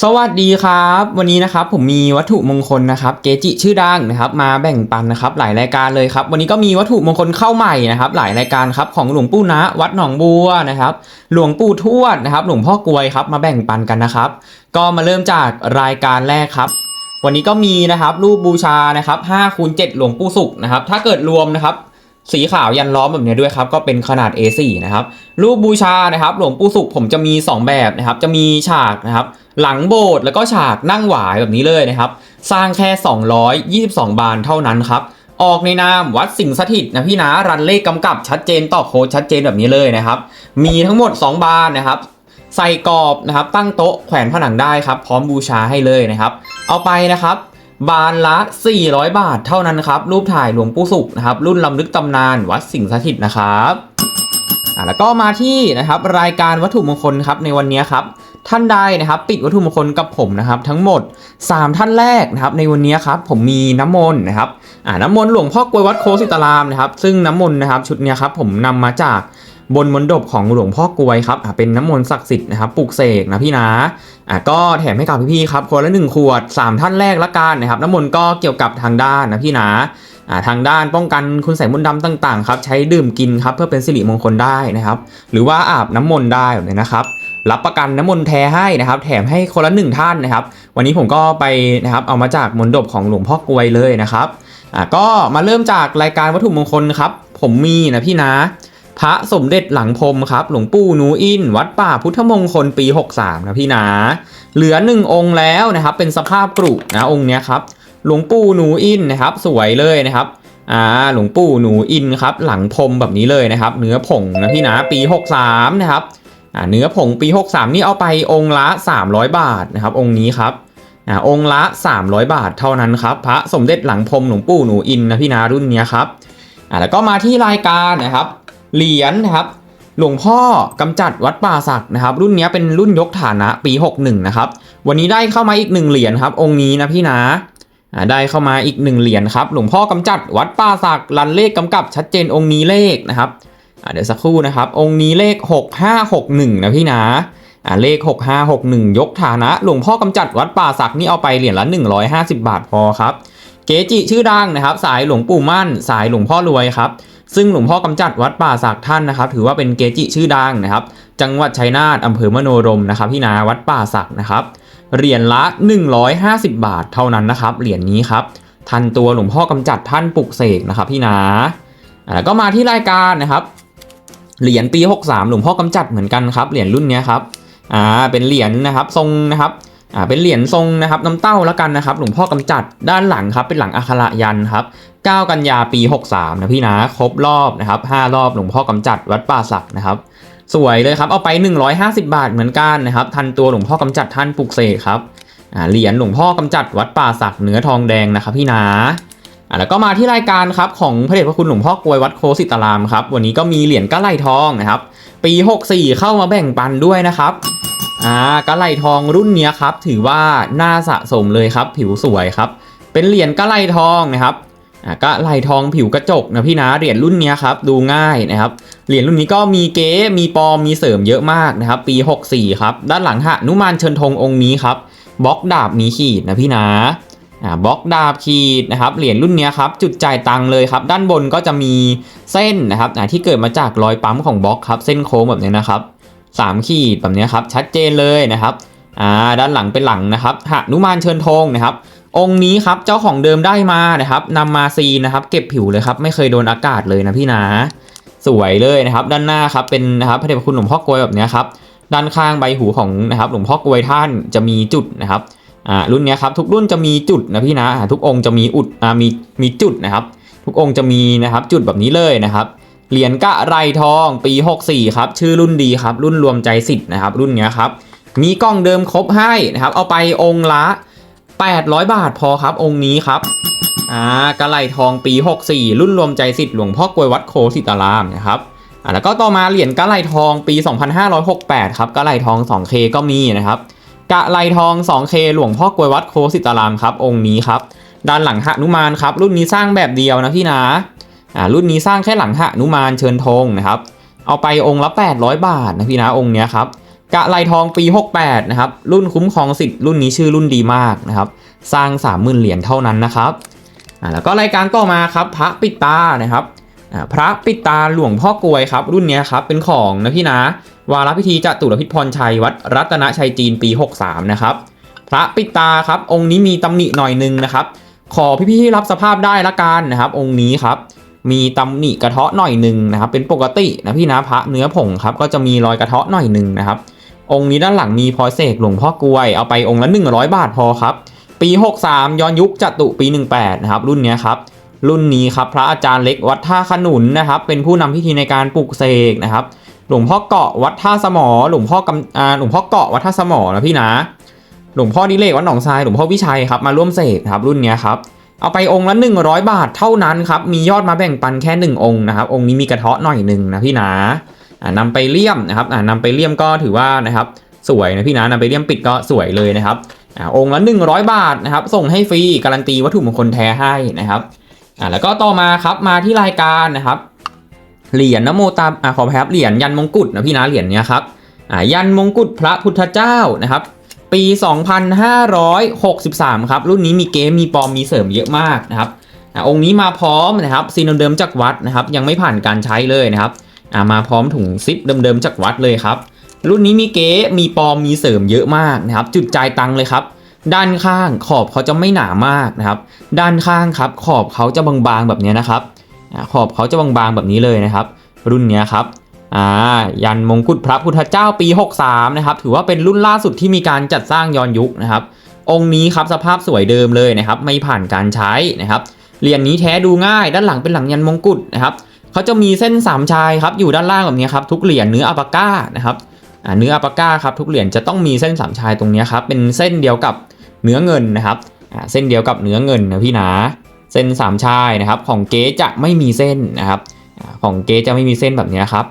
สวัสดีครับ วันนี้นะครับผมมีวัตถุมงคลนะครับเกจิชื่อดังนะครับมาแบ่งปันนะครับหลายรายการเลยครับวันนี้ก็มีวัตถุมงคลเข้าใหม่นะครับหลายรายการครับของหลวงปู่นะวัดหนองบัวนะครับหลวงปู่ทวดนะครับหลวงพ่อกลวยครับมาแบ่งปันกันนะครับ ก็มาเริ่มจากรายการแรกครับ วันนี้ก็มีนะครับรูปบูชานะครับ5คูณ7หลวงปู่สุขนะครับถ้าเกิดรวมนะครับสีขาวยันล้อมแบบนี้ด้วยครับ ก็เป็นขนาด A4 นะครับรูปบูชานะครับ หลวงปู่สุขผมจะมี 2 แบบนะครับจะมีฉากนะครับ หลังโบสถ์แล้วก็ฉากนั่งหวายแบบนี้เลยนะครับ สร้างแค่ 222 บานเท่านั้นครับออกในนามวัดสิงสถิตนะพี่นะรันเลขกำกับชัดเจนต่อโค้ดชัดเจนแบบนี้เลยนะครับ มีทั้งหมด 2 บานนะครับ ใส่กรอบนะครับ ตั้งโต๊ะแขวนผนังได้ครับ พร้อมบูชาให้เลยนะครับ เอาไปนะครับ บานละ 400 บาทเท่านั้นครับ รูปถ่ายหลวงปู่สุขนะครับ รุ่นลำลึกตำนานวัดสิงสถิตนะครับอะแล้วก็มาที่นะครับรายการวัตถุมงคลครับในวันนี้ครับ ท่านใดนะครับปิดวัตถุมงคลกับผมนะครับ ทั้งหมด 3 ท่านแรกนะครับ ในวันนี้ครับผมมีน้ำมนต์นะครับอ่าน้ำมนต์หลวงพ่อกลวยวัดโคสิตารามนะครับ ซึ่งน้ำมนต์นะครับชุดนี้ครับผมนำมาจากบนมณฑปของหลวงพ่อกลวยครับอ่าเป็นน้ำมนต์ศักดิ์สิทธิ์นะครับปลุกเสกนะพี่นะอ่าก็แถมให้กับพี่ๆครับคนละหนึ่งขวด 3 ท่านแรกละกันนะครับน้ำมนต์ก็เกี่ยวกับทางด้านนะพี่นะอ่าทางด้านป้องกันคุณใส่มนต์ดำต่างๆครับใช้ดื่มกินครับเพื่อเป็นสิริมงคลได้นะครับ หรือว่าอาบน้ำมนต์ได้แบบนี้นะครับ รับประกันน้ำมนต์แท้ให้นะครับ แถมให้คนละหนึ่งท่านนะครับ วันนี้ผมก็ไปนะครับเอามาจากมนดบของหลวงพ่อกวยเลยนะครับอะก็มาเริ่มจากรายการวัตถุมงคลครับ ผมมีนะพี่นะ พระสมเด็จหลังพรมครับ หลวงปู่หนูอิน วัดป่าพุทธมงคลปี 63 นะพี่นะ เหลือหนึ่งองค์แล้วนะครับ เป็นสภาพกรุนะองค์เนี้ยครับ หลวงปู่หนูอินนะครับ สวยเลยนะครับอ่าหลวงปู่หนูอินครับ หลังพรมแบบนี้เลยนะครับ เนื้อผงนะพี่นะปี 63 นะครับ เนื้อผงปี 63 นี่เอาไปองค์ละ 300 บาทนะครับ องค์นี้ครับอ่าองค์ละ 300 บาทเท่านั้นครับ พระสมเด็จหลังพรมหลวงปู่หนูอินนะพี่นารุ่นนี้ครับอ่าแล้วก็มาที่รายการนะครับ เหรียญนะครับ หลวงพ่อกำจัดวัดป่าศักนะครับ รุ่นนี้เป็นรุ่นยกฐานะปี 61 นะครับ วันนี้ได้เข้ามาอีกหนึ่งเหรียญครับ องค์นี้นะพี่นะอ่าได้เข้ามาอีกหนึ่งเหรียญครับ หลวงพ่อกำจัดวัดป่าศักรันเลขกำกับชัดเจนองค์นี้เลขนะครับ เดี๋ยวสักครู่นะครับ องค์นี้เลข 6561 นะพี่นะอ่าเลข 6561 ยกฐานะ หลวงพ่อกำจัดวัดป่าศักนี่เอาไปเหรียญละ 150 บาทพอครับ เกจิชื่อดังนะครับ สายหลวงปู่มั่น สายหลวงพ่อรวยครับ ซึ่งหลวงพ่อกำจัดวัดป่าศักท่านนะครับ ถือว่าเป็นเกจิชื่อดังนะครับ จังหวัดชัยนาทอำเภอมโนรมนะครับพี่นาวัดป่าศักนะครับเหรียญละ 150 บาทเท่านั้นนะครับเหรียญนี้ครับทันตัวหลวงพ่อกำจัดท่านปลุกเสกนะครับพี่นาอ่าแล้วก็มาที่รายการนะครับ เหรียญปี 63 หลวงพ่อกำจัดเหมือนกันครับ เหรียญรุ่นนี้ครับ อ่า เป็นเหรียญนะครับทรงนะครับอ่าเป็นเหรียญทรงนะครับน้ำเต้าแล้วกันนะครับ หลวงพ่อกำจัดด้านหลังครับ เป็นหลังอัคระยันครับ 9 กันยาปี 63 นะพี่นะ ครบรอบนะครับ 5 รอบหลวงพ่อกำจัดวัดป่าศักนะครับ สวยเลยครับ เอาไป 150 บาทเหมือนกันนะครับ ทันตัวหลวงพ่อกำจัดท่านปลุกเสกครับ อ่า เหรียญหลวงพ่อกำจัดวัดป่าศักเนื้อทองแดงนะครับพี่นะ อะแล้วก็มาที่รายการครับของพระเดชพระคุณหลวงพ่อกวยวัดโคสิตารามครับวันนี้ก็มีเหรียญกะไหลทองนะครับปี 64 เข้ามาแบ่งปันด้วยนะครับอ่ากะไหลทองรุ่นเนี้ยครับถือว่าน่าสะสมเลยครับผิวสวยครับเป็นเหรียญกะไหลทองนะครับอ่ากะไหลทองผิวกระจกนะพี่นะเหรียญรุ่นเนี้ยครับดูง่ายนะครับเหรียญรุ่นนี้ก็มีเก๊มีปอมมีเสริมเยอะมากนะครับปี 64 ครับด้านหลังหะนุมานเชิญธงองค์นี้ครับบล็อกดาบมีขีดนะพี่นะอ่า บล็อกดาบขีดนะครับเหรียญรุ่นนี้ครับจุดจ่ายตังค์เลยครับด้านบนก็จะมีเส้นนะครับที่เกิดมาจากรอยปั๊มของบล็อกครับเส้นโค้งแบบนี้นะครับสามขีดแบบนี้ครับชัดเจนเลยนะครับอ่าด้านหลังเป็นหลังนะครับหนุมานเชิญธงนะครับ องค์นี้ครับเจ้าของเดิมได้มานะครับนำมาซีนะครับเก็บผิวเลยครับไม่เคยโดนอากาศเลยนะพี่นะสวยเลยนะครับ ด้านหน้าครับเป็นนะครับพระเดชพระคุณหลวงพ่อกลวยแบบนี้ครับด้านข้างใบหูของนะครับหลวงพ่อกลวยท่านจะมีจุดนะครับ อ่ารุ่นเนี้ยครับทุกรุ่นจะมีจุดนะพี่นะทุกองค์จะมีอุดอ่ามีมีจุดนะครับ ทุกองค์จะมีนะครับจุดแบบนี้เลยนะครับเหรียญกะไรทองปี 64 ครับ ชื่อรุ่นดีครับ รุ่นรวมใจสิทธิ์นะครับ รุ่นเนี้ยครับ มีกล้องเดิมครบให้นะครับ เอาไปองค์ละ 800 บาทพอครับ องค์นี้ครับอ่ากะไหลทองปี 64 รุ่นรวมใจสิทธิ์หลวงพ่อกลวยวัดโคสิตารามนะครับอ่าแล้วก็ต่อมาเหรียญกะไหลทองปี 2568 ครับกะไหลทอง 2K ก็มีนะครับ กะไลทอง 2K หลวงพ่อกลวยวัดโคสิตารามครับ องค์นี้ครับ ด้านหลังหนุมานครับ รุ่นนี้สร้างแบบเดียวนะพี่นะอ่ารุ่นนี้สร้างแค่หลังหนุมานเชิญธงนะครับ เอาไปองค์ละ 800 บาทนะพี่นะองค์เนี้ยครับกะไลทองปี 68 นะครับ รุ่นคุ้มครองสิทธิ์รุ่นนี้ชื่อรุ่นดีมากนะครับ สร้าง 30,000 เหรียญเท่านั้นนะครับอ่าแล้วก็รายการต่อมาครับพระปิดตานะครับอ่าพระปิดตาหลวงพ่อกลวยครับ รุ่นนี้ครับเป็นของนะพี่นะ วาระพิธีจตุรพิพรชัยวัดรัตนชัยจีนปี 63 นะครับ พระปิตาครับ องค์นี้มีตำหนิหน่อยหนึงนะครับ ขอพี่ๆรับสภาพได้ละกันนะครับ องค์นี้ครับ มีตำหนิกระเทาะหน่อยหนึ่งนะครับ เป็นปกตินะพี่นะพระเนื้อผงครับ ก็จะมีรอยกระเทาะหน่อยหนึ่งนะครับ องค์นี้ด้านหลังมีพลอยเสกหลวงพ่อกลวย เอาไปองค์ละ 100 บาทพอครับ ปี 63 ย้อนยุคจตุปี 18 นะครับ รุ่นนี้ครับ รุ่นนี้ครับ พระอาจารย์เล็กวัดท่าขนุนนะครับ เป็นผู้นำพิธีในการปลุกเสกนะครับ หลวงพ่อเกาะวัดท่าสมอ หลวงพ่อกำอ่าหลวงพ่อเกาะวัดท่าสมอนะพี่นะ หลวงพ่อดิเลกวัดหนองทราย หลวงพ่อวิชัยครับมาร่วมเสกครับรุ่นเนี้ยครับ เอาไปองค์ละ100 บาทเท่านั้นครับ มียอดมาแบ่งปันแค่ 1 องค์นะครับ องค์นี้มีกระเทาะหน่อยหนึ่งนะพี่นะอ่านำไปเลี่ยมนะครับอ่านำไปเลี่ยมก็ถือว่านะครับสวยนะพี่นะนำไปเลี่ยมปิดก็สวยเลยนะครับอ่าองค์ละ100 บาทนะครับส่งให้ฟรีการันตีวัตถุมงคลแท้ให้นะครับอ่าแล้วก็ต่อมาครับมาที่รายการนะครับ เหรียญนโมตามอ่าขอภัยครับเหรียญยันมงกุฎนะพี่นะเหรียญเนี้ยครับอ่ายันมงกุฎพระพุทธเจ้านะครับปี 2563 ครับ รุ่นนี้มีเกมมีปลอมมีเสริมเยอะมากนะครับอ่าองค์นี้มาพร้อมนะครับซีนเดิมจากวัดนะครับ ยังไม่ผ่านการใช้เลยนะครับอ่ามาพร้อมถุงซิปเดิมๆจากวัดเลยครับ รุ่นนี้มีเก๊มีปลอมมีเสริมเยอะมากนะครับ จุดจ่ายตังเลยครับ ด้านข้างขอบเขาจะไม่หนามากนะครับ ด้านข้างครับ ขอบเขาจะบางๆแบบนี้นะครับ ขอบเขาจะบางๆแบบนี้เลยนะครับ รุ่นนี้ครับอ่ายันมงกุฎพระพุทธเจ้าปี 63 นะครับ ถือว่าเป็นรุ่นล่าสุดที่มีการจัดสร้างย้อนยุคนะครับ องค์นี้ครับสภาพสวยเดิมเลยนะครับ ไม่ผ่านการใช้นะครับเหรียญนี้แท้ดูง่ายด้านหลังเป็นหลังยันมงกุฎนะครับเขาจะมีเส้นสามชายครับอยู่ด้านล่างแบบนี้ครับทุกเหรียญเนื้ออัปาก้านะครับเนื้ออัปาก้าครับทุกเหรียญจะต้องมีเส้นสามชายตรงนี้ครับเป็นเส้นเดียวกับเนื้อเงินนะครับเส้นเดียวกับเนื้อเงินนะพี่นะ เส้นสามชายนะครับ ของเก๊จะไม่มีเส้นนะครับของเก๊จะไม่มีเส้นแบบนี้ครับ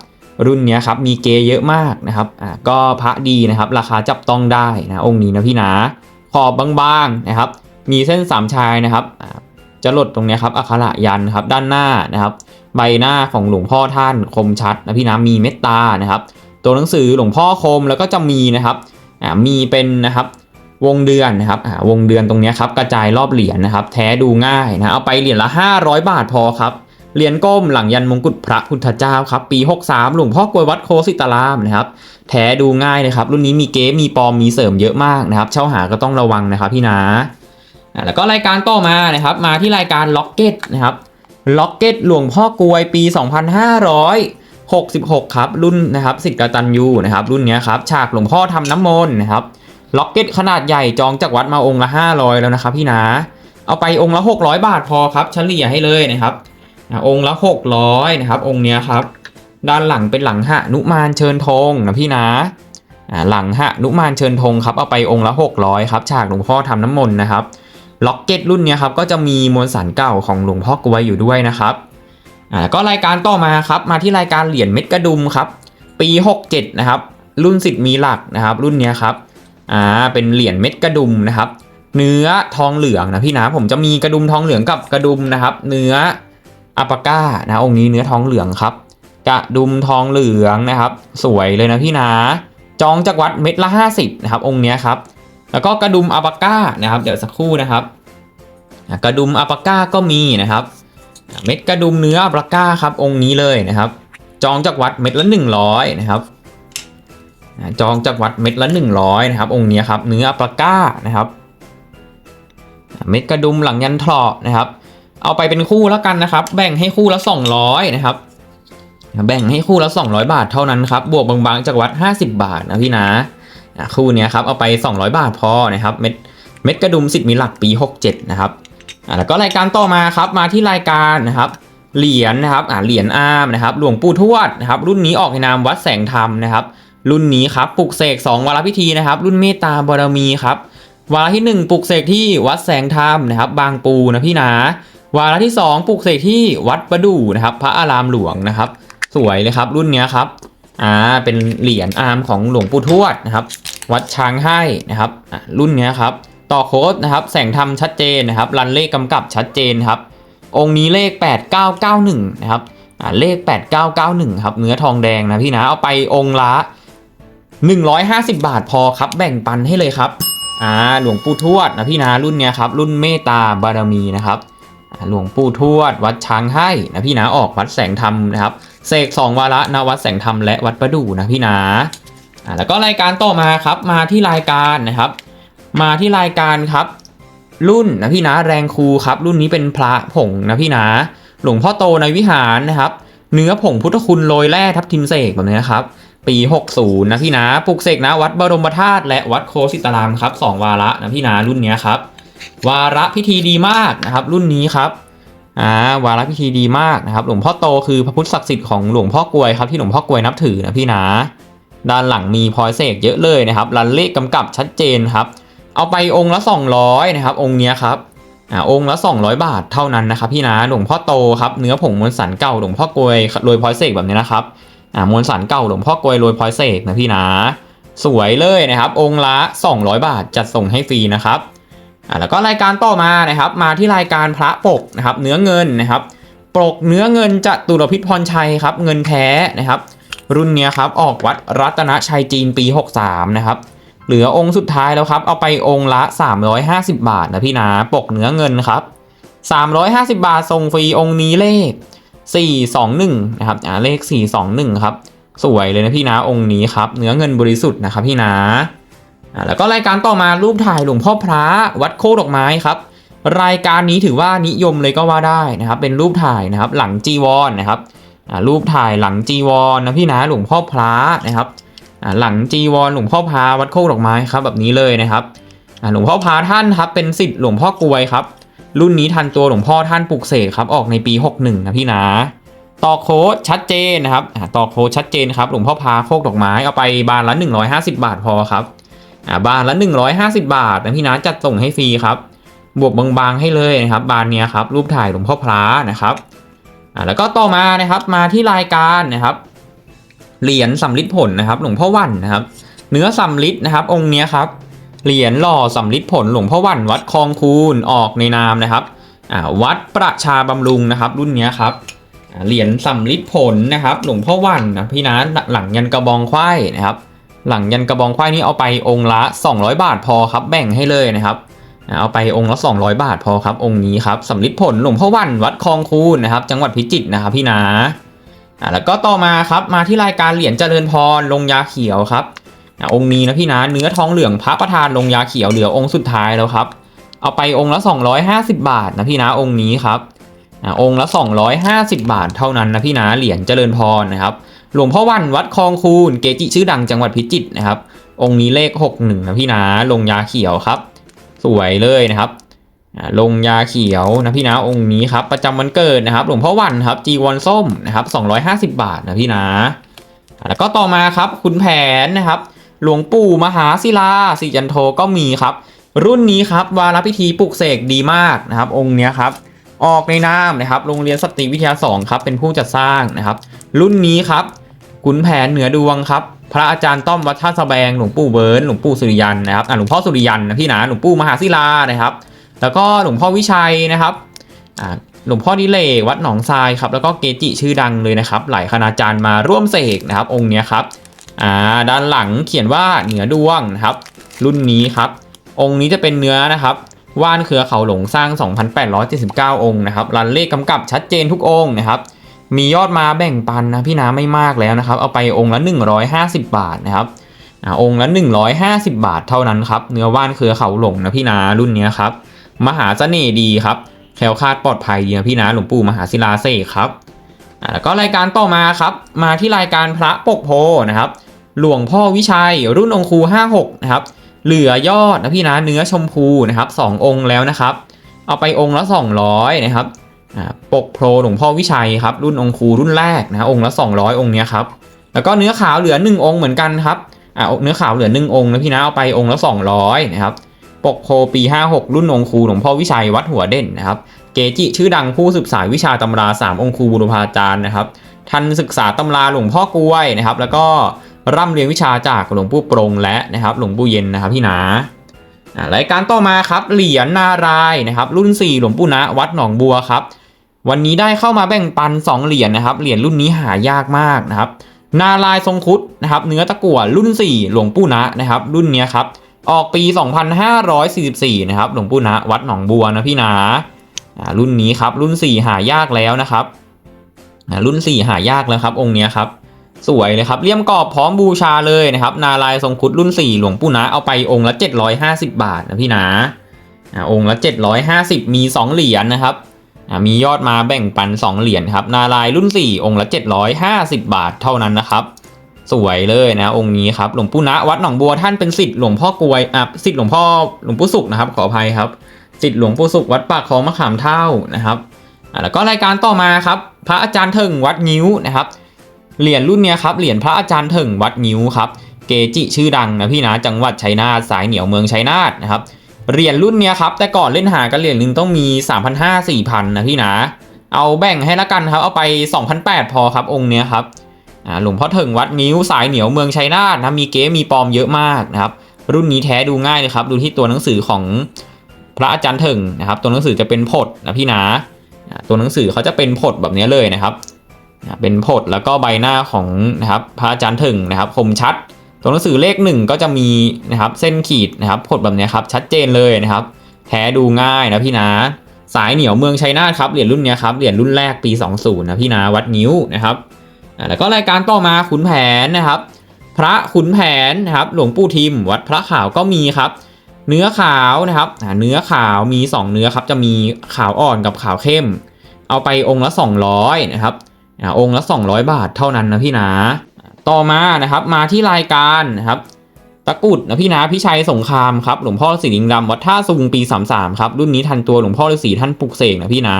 รุ่นนี้ครับมีเกเยอะมากนะครับอ่าก็พระดีนะครับ ราคาจับต้องได้นะองค์นี้นะพี่นะขอบบางๆนะครับ มีเส้นสามชายนะครับจะหลดตรงนี้ครับอักขระยันครับด้านหน้านะครับ ใบหน้าของหลวงพ่อท่านคมชัดนะพี่นะมีเมตตานะครับ ตัวหนังสือหลวงพ่อคมแล้วก็จะมีนะครับอ่ามีเป็นนะครับ วงเดือนนะครับอ่าวงเดือนตรงนี้ครับกระจายรอบเหรียญนะครับ แท้ดูง่ายนะเอาไปเหรียญละ 500 บาทพอครับเหรียญก้มหลังยันมงกุฎพระพุทธเจ้าครับปี 63 หลวงพ่อกลวยวัดโคสิตารามนะครับแท้ดูง่ายนะครับ รุ่นนี้มีเก๊มีปลอมมีเสริมเยอะมากนะครับ เช่าหาก็ต้องระวังนะครับพี่นะแล้วก็รายการต่อมานะครับ มาที่รายการล็อกเก็ตนะครับล็อกเก็ตหลวงพ่อกลวยปี 2566 ครับ รุ่นนะครับสิทธิ์กตัญญูนะครับ รุ่นเนี้ยครับฉากหลวงพ่อทำน้ำมนต์นะครับ ล็อกเก็ตขนาดใหญ่จองจากวัดมาองค์ละ 500 แล้วนะครับพี่นะ เอาไปองค์ละ 600 บาทพอครับเฉลี่ยให้เลยนะครับอะองค์ละหกร้อยนะครับ องค์เนี้ยครับ ด้านหลังเป็นหลังหะนุมานเชิญธงนะพี่นะอ่าหลังหะนุมานเชิญธงครับเอาไปองค์ละหกร้อยครับฉากหลวงพ่อทำน้ำมนต์นะครับล็อกเก็ตรุ่นเนี้ยครับก็จะมีมวลสารเก่าของหลวงพ่อกวยอยู่ด้วยนะครับอ่าก็รายการต่อมาครับมาที่รายการเหรียญเม็ดกระดุมครับ ปี 67 นะครับ รุ่นสิทธิ์มีหลักนะครับ รุ่นเนี้ยครับ อ่าเป็นเหรียญเม็ดกระดุมนะครับ เนื้อทองเหลืองนะพี่นะผมจะมีกระดุมทองเหลืองกับกระดุมนะครับ เนื้ออัปาก้านะองค์นี้เนื้อทองเหลืองครับ กระดุมทองเหลืองนะครับ สวยเลยนะพี่นะจองจากวัดเม็ดละ 50นะครับ องค์นี้ครับ แล้วก็กระดุมอัปาก้านะครับ เดี๋ยวสักครู่นะครับกระดุมอัปาก้าก็มีนะครับ เม็ดกระดุมเนื้ออัปาก้าครับ องค์นี้เลยนะครับ จองจากวัดเม็ดละ 100นะครับ จองจากวัดเม็ดละ 100นะครับองค์นี้ครับเนื้อปปาก้านะครับ เม็ดกระดุมหลังยันเถาะนะครับ เอาไปเป็นคู่แล้วกันนะครับ แบ่งให้คู่ละ 200นะครับแบ่งให้คู่ละ 200 บาทเท่านั้นครับบวกบางๆจากวัด 50 บาทนะพี่นะคู่นี้ครับเอาไป 200 บาทพอนะครับเม็ดเม็ดกระดุมสิทธิ์มีหลักปี 67นะครับแล้วก็รายการต่อมาครับมาที่รายการนะครับเหรียญนะครับเหรียญอาร์มนะครับหลวงปู่ทวดนะครับรุ่นนี้ออกในนามวัดแสงธรรมนะครับ รุ่นนี้ครับปลุกเสก2วาระพิธีนะครับ รุ่นเมตตาบารมีครับ วาระที่ 1ปลุกเสกที่วัดแสงธรรมนะครับ บางปูนะพี่นะวาระที่ 2ปลูกเสกที่วัดประดู่นะครับ พระอารามหลวงนะครับ สวยเลยครับ รุ่นนี้ครับอ่าเป็นเหรียญอาร์มของหลวงปู่ทวดนะครับ วัดช้างให้นะครับอะรุ่นนี้ครับต่อโค้ดนะครับ แสงธรรมชัดเจนนะครับรันเลขกำกับชัดเจนครับ องค์นี้เลข 8991 นะครับอ่าเลข 8991 ครับเนื้อทองแดงนะพี่นะเอาไปองค์ละ 150 บาทพอครับ แบ่งปันให้เลยครับอ่าหลวงปู่ทวดนะพี่นะรุ่นเนี้ยครับรุ่นเมตตาบารมีนะครับหลวงปู่ทวด วัดช้างให้นะพี่นะออกวัดแสงธรรมนะครับเสกสองวาระณวัดแสงธรรมและวัดประดู่นะพี่นะอ่าแล้วก็รายการต่อมาครับมาที่รายการนะครับ มาที่รายการครับ รุ่นนะพี่นะแรงครูครับ รุ่นนี้เป็นพระผงนะพี่นะหลวงพ่อโตในวิหารนะครับ เนื้อผงพุทธคุณโรยแร่ทับทิมเสกแบบนี้นะครับ ปี 60 นะพี่นะปลุกเสกนะ วัดบรมธาตุและวัดโคสิตารามครับสองวาระนะพี่นะรุ่นนี้ครับ วาระพิธีดีมากนะครับ รุ่นนี้ครับอ่าวาระพิธีดีมากนะครับ หลวงพ่อโตคือพระพุทธศักดิ์สิทธิ์ของหลวงพ่อกลวยครับที่หลวงพ่อกลวยนับถือนะพี่นะด้านหลังมีพลอยเสกเยอะเลยนะครับรันเลขกำกับชัดเจนครับ เอาไปองค์ละ 200นะครับ องค์นี้ครับอ่าองค์ละ 200 บาทเท่านั้นนะครับพี่นะหลวงพ่อโตครับเนื้อผงมวลสารเก่าหลวงพ่อกลวยโรยพลอยเสกแบบนี้นะครับ อ่ามวลสารเก่าหลวงพ่อกวยโรยพลอยเสกนะพี่นะ สวยเลยนะครับ องค์ละ 200 บาทจัดส่งให้ฟรีนะครับอ่าแล้วก็รายการต่อมานะครับ มาที่รายการพระปกนะครับ เนื้อเงินนะครับปกเนื้อเงินจะตุรพิษพรชัยครับ เงินแท้นะครับ รุ่นเนี้ยครับออกวัดรัตนชัยจีนปี 63 นะครับ เหลือองค์สุดท้ายแล้วครับ เอาไปองค์ละ 350 บาทนะพี่นะปกเนื้อเงินครับ 350 บาทส่งฟรีองค์นี้เลข 421นะครับอ่าเลข 421ครับสวยเลยนะพี่นะองค์นี้ครับเนื้อเงินบริสุทธิ์นะครับพี่นะอ่าแล้วก็รายการต่อมารูปถ่ายหลวงพ่อพระวัดโคกดอกไม้ครับรายการนี้ถือว่านิยมเลยก็ว่าได้นะครับ เป็นรูปถ่ายนะครับหลังจีวรนนะครับอ่ารูปถ่ายหลังจีวรนนะพี่นะหลวงพ่อพระนะครับอ่าหลังจีวรหลวงพ่อพาวัดโคกดอกไม้ครับแบบนี้เลยนะครับอ่าหลวงพ่อพาท่านครับเป็นสิทธิ์หลวงพ่อกลวยครับ รุ่นนี้ทันตัวหลวงพ่อท่านปลุกเสกครับออกในปี 61 นะพี่นะต่อโค้ดชัดเจนนะครับต่อโค้ดชัดเจนครับหลวงพ่อพาโคกดอกไม้เอาไปบานละ 150 บาทพอครับบานละ 150 บาทนะพี่นะจัดส่งให้ฟรีครับ บวกบางๆให้เลยนะครับบานเนี้ยครับรูปถ่ายหลวงพ่อพระนะครับแล้วก็ต่อมานะครับมาที่รายการนะครับเหรียญสำลิดผลนะครับ หลวงพ่อวันนะครับ เนื้อสำลิดนะครับ องค์เนี้ยครับ เหรียญหล่อสำลิดผลหลวงพ่อวันวัดคลองคูนออกในนามนะครับวัดประชาบำรุงนะครับ รุ่นนี้ครับเหรียญสำลิดผลนะครับ หลวงพ่อวันนะพี่นะหลังยันกระบองควายนะครับ หลังยันกระบองควายนี่เอาไปองค์ละ 200 บาทพอครับ แบ่งให้เลยนะครับเอาไปองค์ละ 200 บาทพอครับ องค์นี้ครับสำลิดผลหลวงพ่อวันวัดคลองคูนนะครับ จังหวัดพิจิตรนะครับพี่นะแล้วก็ต่อมาครับมาที่รายการเหรียญเจริญพรลงยาเขียวครับ อะองค์นี้นะพี่นะเนื้อทองเหลืองพระประธานลงยาเขียวเหลือองค์สุดท้ายแล้วครับ เอาไปองค์ละ 250 บาทนะพี่นะองค์นี้ครับอะองค์ละ 250 บาทเท่านั้นนะพี่นะเหรียญเจริญพรนะครับหลวงพ่อวันวัดคลองคูนเกจิชื่อดังจังหวัดพิจิตรนะครับ องค์นี้เลข 61นะพี่นะลงยาเขียวครับ สวยเลยนะครับอ่าลงยาเขียวนะพี่นะองค์นี้ครับประจำวันเกิดนะครับ หลวงพ่อวันครับจีวรส้มนะครับ250 บาทนะพี่นะแล้วก็ต่อมาครับคุณแผนนะครับ หลวงปู่มหาศิลาสิจันโทก็มีครับ รุ่นนี้ครับวาระพิธีปลุกเสกดีมากนะครับ องค์เนี้ยครับออกในนามนะครับโรงเรียนสตรีวิทยา 2 ครับ เป็นผู้จัดสร้างนะครับ รุ่นนี้ครับขุนแผนเหนือดวงครับ พระอาจารย์ต้อมวัดท่าสแบงหลวงปู่เบิร์นหลวงปู่สุริยันนะครับอ่าหลวงพ่อสุริยันนะพี่นะหลวงปู่มหาศิลานะครับ แล้วก็หลวงพ่อวิชัยนะครับอ่าหลวงพ่อดิเลกวัดหนองทรายครับแล้วก็เกจิชื่อดังเลยนะครับ หลายคณาจารย์มาร่วมเสกนะครับ องค์เนี้ยครับ อ่าด้านหลังเขียนว่าเหนือดวงนะครับ รุ่นนี้ครับ องค์นี้จะเป็นเนื้อนะครับว่านเครือเขาหลงสร้าง 2,879 องค์นะครับรันเลขกำกับชัดเจนทุกองค์นะครับ มียอดมาแบ่งปันนะพี่น้าไม่มากแล้วนะครับ เอาไปองค์ละ 150 บาทนะครับอ่าองค์ละ 150 บาทเท่านั้นครับเนื้อว่านเครือเขาหลงนะพี่นารุ่นนี้ครับมหาเสน่ห์ดีครับแคล้วคลาดปลอดภัยดีนะพี่นะหลวงปู่มหาศิลาเสกครับอ่าแล้วก็รายการต่อมาครับ มาที่รายการพระปกโพนะครับ หลวงพ่อวิชัยรุ่นองคู56นะครับเหลือยอดนะพี่นะเนื้อชมพูนะครับสององค์แล้วนะครับ เอาไปองค์ละ 200นะครับปกโพหลวงพ่อวิชัยครับรุ่นองคูรุ่นแรกนะองค์ละ 200 องค์เนี้ยครับแล้วก็เนื้อขาวเหลือ 1 องค์เหมือนกันครับอ่าเนื้อขาวเหลือหนึ่งองค์นะพี่นะเอาไปองค์ละ 200นะครับปกโพปี 56 รุ่นองคูหลวงพ่อวิชัยวัดหัวเด่นนะครับเกจิชื่อดังผู้ศึกษาวิชาตำรา 3 องคูบุรพาจารย์นะครับท่านศึกษาตำราหลวงพ่อกล้วยนะครับ แล้วก็ ร่ำเรียนวิชาจากหลวงปู่ปรงและนะครับหลวงปู่เย็นนะครับพี่นะอ่ารายการต่อมาครับเหรียญนารายนะครับรุ่น 4 หลวงปู่นะวัดหนองบัวครับวันนี้ได้เข้ามาแบ่งปัน 2 เหรียญนะครับเหรียญรุ่นนี้หายากมากนะครับนาลายทรงคุดนะครับเนื้อตะกั่วรุ่น 4 หลวงปู่นะนะครับรุ่นนี้ครับออกปี 2544นะครับหลวงปู่นะวัดหนองบัวนะพี่นะอ่ารุ่นนี้ครับรุ่น 4 หายากแล้วนะครับรุ่น 4 หายากแล้วครับองค์นี้ครับ สวยเลยครับเลี่ยมกรอบพร้อมบูชาเลยนะครับ นาลายทรงคุดรุ่น 4 หลวงปู่นะเอาไปองค์ละ 750 บาทนะพี่นะอ่าองค์ละ 750 มี 2 เหรียญนะครับมียอดมาแบ่งปัน 2 เหรียญครับ นาลายรุ่น 4 องค์ละ 750 บาทเท่านั้นนะครับ สวยเลยนะองค์นี้ครับหลวงปู่ณวัดหนองบัวท่านเป็นสิทธิ์หลวงพ่อกวยอะสิทธิ์หลวงพ่อหลวงปู่สุขนะครับขออภัยครับสิทธิ์หลวงปู่สุขวัดปากคลองมะขามเท่านะครับแล้วก็รายการต่อมาครับ พระอาจารย์เถิงวัดงิ้วนะครับ เหรียญรุ่นนี้ครับเหรียญพระอาจารย์เถิงวัดงิ้วครับเกจิชื่อดังนะพี่นะจังหวัดชัยนาทสายเหนียวเมืองชัยนาทนะครับเหรียญรุ่นนี้ครับแต่ก่อนเล่นหากันเหรียญหนึ่งต้องมี 3,500 4,000นะพี่นะเอาแบ่งให้ละกันครับเอาไป 2,800 พอครับองค์เนี้ยครับอ่าหลวงพ่อเถิงวัดงิ้วสายเหนียวเมืองชัยนาทนะมีเก๊มีปลอมเยอะมากนะครับรุ่นนี้แท้ดูง่ายเลยครับดูที่ตัวหนังสือของพระอาจารย์เถิงนะครับตัวหนังสือจะเป็นผดนะพี่นะตัวหนังสือเขาจะเป็นผดแบบนี้เลยนะครับ เป็นผดแล้วก็ใบหน้าของนะครับพระอาจารย์ถิงนะครับคมชัดตัวหนังสือเลขหนึ่งก็จะมีนะครับเส้นขีดนะครับผดแบบนี้ครับชัดเจนเลยนะครับ แท้ดูง่ายนะพี่นะสายเหนียวเมืองชัยนาทครับเหรียญรุ่นนี้ครับเหรียญรุ่นแรกปี 20 นะพี่นะวัดงิ้วนะครับแล้วก็รายการต่อมาขุนแผนนะครับ พระขุนแผนนะครับหลวงปู่ทิม วัดพระขาวก็มีครับ เนื้อขาวนะครับเนื้อขาวมี 2 เนื้อครับจะมีขาวอ่อนกับขาวเข้ม เอาไปองค์ละ 200นะครับ อ่าองค์ละ 200 บาทเท่านั้นนะพี่นะ ต่อมานะครับมาที่รายการนะครับตะกุดนะพี่นะพี่ชัยสงครามครับหลวงพ่อฤาษีลิงดำวัดท่าซุงปี 33 ครับ รุ่นนี้ทันตัวหลวงพ่อฤาษีท่านปลุกเสกนะพี่นะ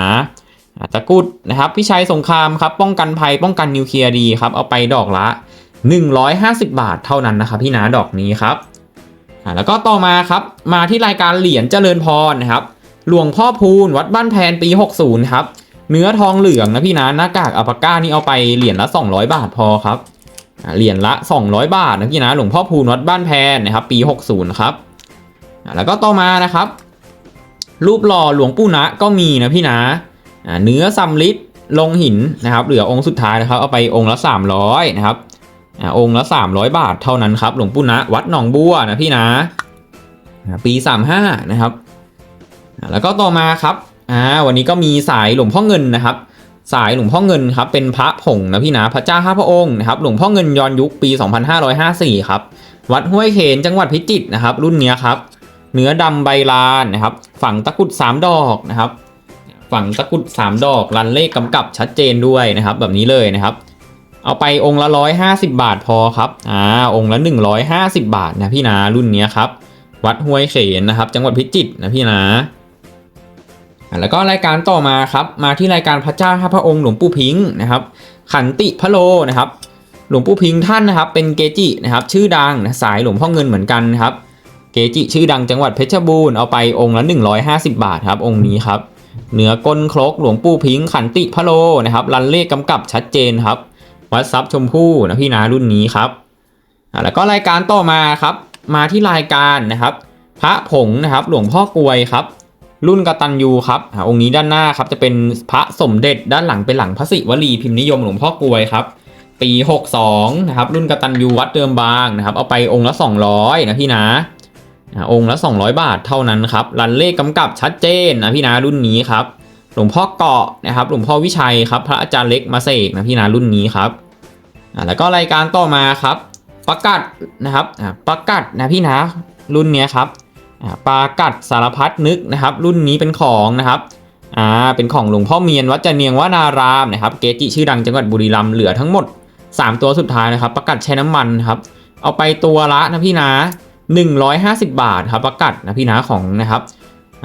อ่าตะกุดนะครับพี่ชัยสงครามครับป้องกันภัยป้องกันนิวเคลียร์ดีครับเอาไปดอกละ 150 บาทเท่านั้นนะครับพี่นาดอกนี้ครับแล้วก็ต่อมาครับมาที่รายการเหรียญเจริญพรนะครับหลวงพ่อพูนวัดบ้านแพนปี 60 ครับ เนื้อทองเหลืองนะพี่นะหน้ากากอัปปาก้านี่เอาไปเหรียญละ 200 บาทพอครับเหรียญละ 200 บาทนะพี่นะหลวงพ่อพูนวัดบ้านแพนนะครับ ปี 60ครับแล้วก็ต่อมานะครับ รูปหล่อหลวงปู่นะก็มีนะพี่นะอ่าเนื้อซัมลิดลงหินนะครับ เหลือองค์สุดท้ายนะครับ เอาไปองค์ละ 300นะครับองค์ละ 300 บาทเท่านั้นครับ หลวงปู่นะวัดหนองบัวนะพี่นะอ่าปี 35นะครับแล้วก็ต่อมาครับ อ่าวันนี้ก็มีสายหลวงพ่อเงินนะครับ สายหลวงพ่อเงินครับเป็นพระผงนะพี่นะพระเจ้าห้าพระองค์นะครับหลวงพ่อเงินย้อนยุคปี 2554 ครับ วัดห้วยเขนจังหวัดพิจิตรนะครับ รุ่นเนี้ยครับ เนื้อดำใบลานนะครับ ฝังตะกุดสามดอกนะครับ ฝังตะกุด 3 ดอกรันเลขกำกับชัดเจนด้วยนะครับ แบบนี้เลยนะครับ เอาไปองค์ละ 150 บาทพอครับอ่าองค์ละ 150 บาทนะพี่นารุ่นเนี้ยครับวัดห้วยเขนนะครับ จังหวัดพิจิตรนะพี่นาอ่า แล้วก็รายการต่อมาครับมาที่รายการพระเจ้าข้าพระองค์หลวงปู่พิงค์นะครับขันติพะโลนะครับหลวงปู่พิงค์ท่านนะครับเป็นเกจินะครับชื่อดังนะสายหลวงพ่อเงินเหมือนกันนะครับเกจิชื่อดังจังหวัดเพชรบูรณ์เอาไปองค์ละ 150 บาทครับองค์นี้ครับเหนือก้นครกหลวงปู่พิงค์ขันติพะโลนะครับรันเลขกำกับชัดเจนครับวัดทรัพย์ชมพู่นะพี่นารุ่นนี้ครับแล้วก็รายการต่อมาครับมาที่รายการนะครับ พระผงนะครับหลวงพ่อกลวยครับ รุ่นกตัญญูครับอองค์นี้ด้านหน้าครับจะเป็นพระสมเด็จด้านหลังเป็นหลังพระศิวลีพิมพ์นิยมหลวงพ่อกลวยครับ ปี 62นะครับรุ่นกตัญญูวัดเดิมบางนะครับเอาไปองค์ละ 200นะพี่นะอ่าองค์ละ 200 บาทเท่านั้นครับรันเลขกำกับชัดเจนนะพี่นารุ่นนี้ครับหลวงพ่อเกาะนะครับหลวงพ่อวิชัยครับพระอาจารย์เล็กมาเสกนะพี่นารุ่นนี้ครับแล้วก็รายการต่อมาครับประกัดนะครับประกัดนะพี่นะรุ่นเนี้ยครับ ประกัดสารพัดนึกนะครับ รุ่นนี้เป็นของนะครับอ่าเป็นของหลวงพ่อเมียนวัดจะเนียงวนารามนะครับเกจิชื่อดังจังหวัดบุรีรัมย์เหลือทั้งหมด 3 ตัวสุดท้ายนะครับประกัดใช้น้ำมันครับเอาไปตัวละนะพี่นะ 150 บาทครับประกัดนะพี่นะของนะครับ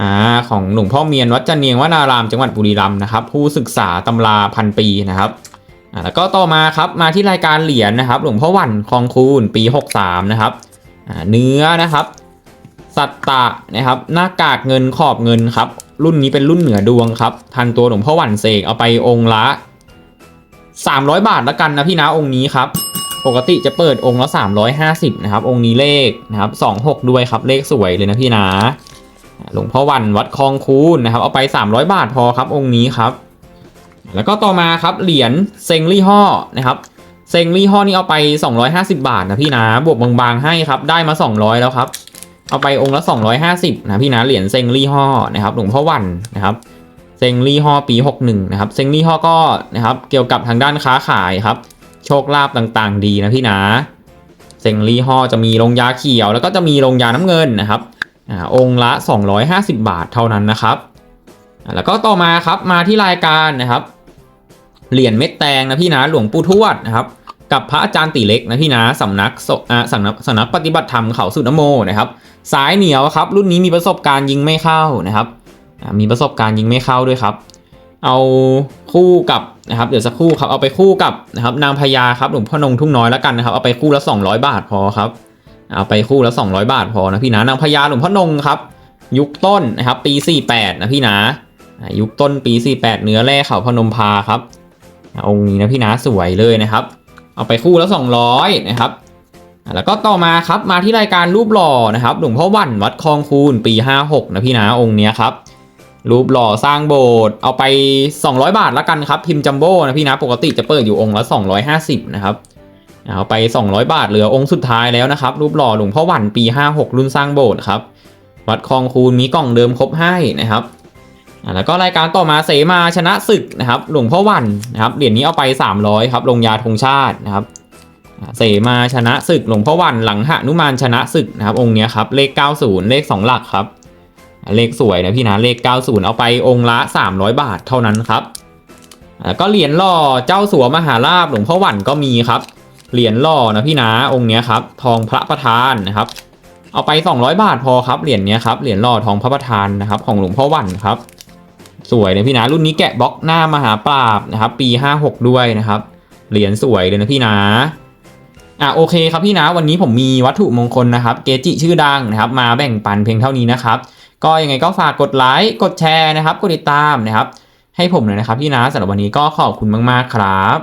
อ่าของหลวงพ่อเมียนวัดจันเนียงวนารามจังหวัดบุรีรัมย์นะครับผู้ศึกษาตำราพันปีนะครับอ่าแล้วก็ต่อมาครับมาที่รายการเหรียญนะครับ หลวงพ่อวันคลองคูณปี 63นะครับอ่าเนื้อนะครับ สัตตะนะครับหน้ากากเงินขอบเงินครับรุ่นนี้เป็นรุ่นเหนือดวงครับทันตัวหลวงพ่อหวันเสกเอาไปองค์ละ 300 บาทแล้วกันนะพี่นะองค์นี้ครับปกติจะเปิดองค์ละ 350นะครับองค์นี้เลขนะครับ26 ด้วยครับเลขสวยเลยนะพี่นะหลวงพ่อวันวัดคลองคูนนะครับเอาไป 300 บาทพอครับองค์นี้ครับ แล้วก็ต่อมาครับเหรียญเซงลี่ห่อนะครับเซงลี่ห้อนี่เอาไป 250 บาทนะพี่นะบวกบางๆให้ครับได้มา 200 แล้วครับ เอาไปองค์ละ 250 นะพี่นะเหรียญเซงลี่ห่อนะครับหลวงพ่อวันนะครับเซงลี่ห่อปี 61 นะครับเซงลี่ห่อก็นะครับเกี่ยวกับทางด้านค้าขายครับ โชคลาภต่างๆ ดีนะพี่นะเซงลี่ห่อจะมีลงยาเขียว แล้วก็จะมีลงยาน้ำเงินนะครับอ่าองค์ละ 250 บาทเท่านั้นนะครับแล้วก็ต่อมาครับมาที่รายการนะครับเหรียญเม็ดแตงนะพี่นะหลวงปู่ทวดนะครับ กับพระอาจารย์ตีเล็กนะพี่นะสำนักสอ่าสำนักสำนักปฏิบัติธรรมเขาสุดนโมนะครับ สายเหนียวครับ รุ่นนี้มีประสบการณ์ยิงไม่เข้านะครับมีประสบการณ์ยิงไม่เข้าด้วยครับ เอาคู่กับนะครับเดี๋ยวสักครู่ครับเอาไปคู่กับนะครับนางพญาครับหลวงพ่อนงทุ่งน้อยแล้วกันนะครับเอาไปคู่ละ200 บาทพอครับเอาไปคู่ละ200 บาทพอนะพี่นะนางพญาหลวงพ่อนงครับยุคต้นนะครับปี 48 นะพี่นะอ่ายุคต้นปี 48 เนื้อแร่เขาพนมพาครับอ่าองค์นี้นะพี่นะสวยเลยนะครับ เอาไปคู่ละ200นะครับแล้วก็ต่อมาครับมาที่รายการรูปหล่อนะครับหลวงพ่อวันวัดคลองคูนปี 56 นะพี่นะองค์เนี้ยครับรูปหล่อสร้างโบสถ์เอาไป 200 บาทละกันครับพิมพ์จัมโบ้นะพี่นะปกติจะเปิดอยู่องค์ละ 250 นะครับเอาไป 200 บาทเหลือองค์สุดท้ายแล้วนะครับ รูปหล่อหลวงพ่อวันปี 56 รุ่นสร้างโบสถ์ครับวัดคลองคูนมีกล่องเดิมครบให้นะครับ แล้วก็รายการต่อมาเสมาชนะศึกนะครับ หลวงพ่อวันนะครับเหรียญนี้เอาไป 300ครับลงยาธงชาตินะครับเสมาชนะศึกหลวงพ่อวันหลังหนุมานชนะศึกนะครับ องค์นี้ครับเลข 90 เลข 2 หลักครับ เลขสวยนะพี่นะเลข 90 เอาไปองค์ละ 300 บาทเท่านั้นครับแล้วก็เหรียญหล่อเจ้าสัวมหาลาภหลวงพ่อวันก็มีครับเหรียญหล่อนะพี่นะองค์นี้ครับทองพระประธานนะครับ เอาไป 200 บาทพอครับเหรียญนี้ครับเหรียญหล่อทองพระประธานนะครับ ของหลวงพ่อวันครับ สวยเลยพี่นะรุ่นนี้แกะบล็อกหน้ามหาปราบนะครับปี 56 ด้วยนะครับ เหรียญสวยเลยนะพี่นะอะโอเคครับพี่นะวันนี้ผมมีวัตถุมงคลนะครับ เกจิชื่อดังนะครับ มาแบ่งปันเพียงเท่านี้นะครับ ก็ยังไงก็ฝากกดไลค์กดแชร์นะครับ กดติดตามนะครับ ให้ผมหน่อยนะครับพี่นะสำหรับวันนี้ก็ขอบคุณมากๆครับ